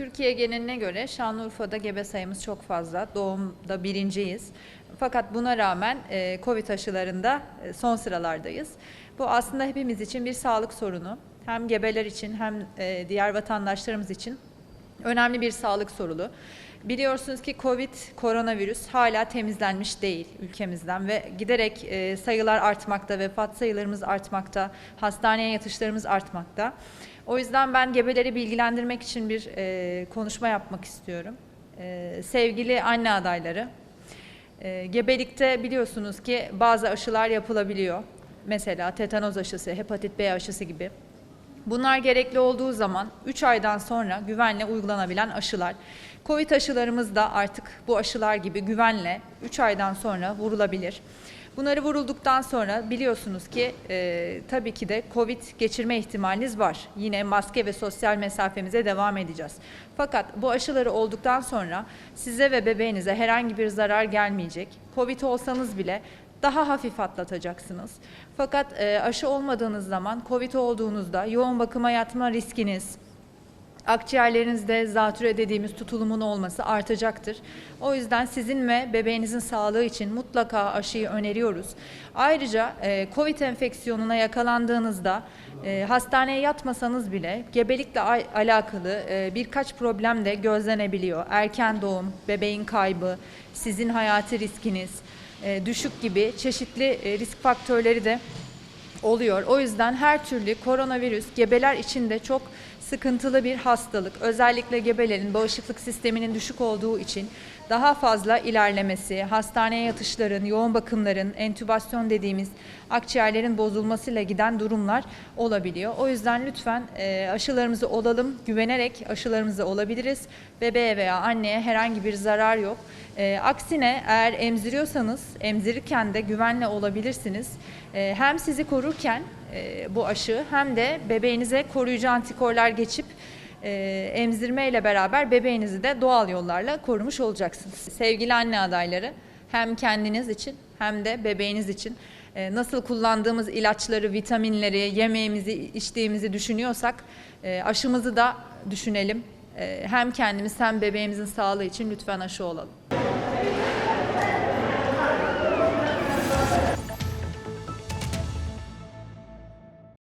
Türkiye geneline göre Şanlıurfa'da gebe sayımız çok fazla. Doğumda birinciyiz. Fakat buna rağmen e, Covid aşılarında e, son sıralardayız. Bu aslında hepimiz için bir sağlık sorunu. Hem gebeler için hem e, diğer vatandaşlarımız için önemli bir sağlık sorunu. Biliyorsunuz ki Covid, koronavirüs hala temizlenmiş değil ülkemizden ve giderek e, sayılar artmakta, vefat sayılarımız artmakta, hastaneye yatışlarımız artmakta. O yüzden ben gebeleri bilgilendirmek için bir e, konuşma yapmak istiyorum. E, sevgili anne adayları, gebelikte biliyorsunuz ki bazı aşılar yapılabiliyor. Mesela tetanoz aşısı, hepatit B aşısı gibi. Bunlar gerekli olduğu zaman 3 aydan sonra güvenle uygulanabilen aşılar. Covid aşılarımız da artık bu aşılar gibi güvenle 3 aydan sonra vurulabilir. Bunları vurulduktan sonra biliyorsunuz ki e, tabii ki de Covid geçirme ihtimaliniz var. Yine maske ve sosyal mesafemize devam edeceğiz. Fakat bu aşıları olduktan sonra size ve bebeğinize herhangi bir zarar gelmeyecek. Covid olsanız bile daha hafif atlatacaksınız. Fakat e, aşı olmadığınız zaman COVID olduğunuzda yoğun bakıma yatma riskiniz, akciğerlerinizde zatüre dediğimiz tutulumun olması artacaktır. O yüzden sizin ve bebeğinizin sağlığı için mutlaka aşıyı öneriyoruz. Ayrıca e, COVID enfeksiyonuna yakalandığınızda e, hastaneye yatmasanız bile gebelikle alakalı e, birkaç problem de gözlenebiliyor. Erken doğum, bebeğin kaybı, sizin hayati riskiniz, düşük gibi çeşitli risk faktörleri de oluyor. O yüzden her türlü koronavirüs gebeler için de çok sıkıntılı bir hastalık. Özellikle gebelerin bağışıklık sisteminin düşük olduğu için daha fazla ilerlemesi, hastaneye yatışların, yoğun bakımların, entübasyon dediğimiz akciğerlerin bozulmasıyla giden durumlar olabiliyor. O yüzden lütfen e, aşılarımızı olalım, güvenerek aşılarımızı olabiliriz. Bebeğe veya anneye herhangi bir zarar yok. E, aksine eğer emziriyorsanız emzirirken de güvenle olabilirsiniz. E, hem sizi korurken bu aşı hem de bebeğinize koruyucu antikorlar geçip e, emzirme ile beraber bebeğinizi de doğal yollarla korumuş olacaksınız. Sevgili anne adayları hem kendiniz için hem de bebeğiniz için e, nasıl kullandığımız ilaçları, vitaminleri, yemeğimizi, içtiğimizi düşünüyorsak e, aşımızı da düşünelim. E, hem kendimiz hem bebeğimizin sağlığı için lütfen aşı olalım.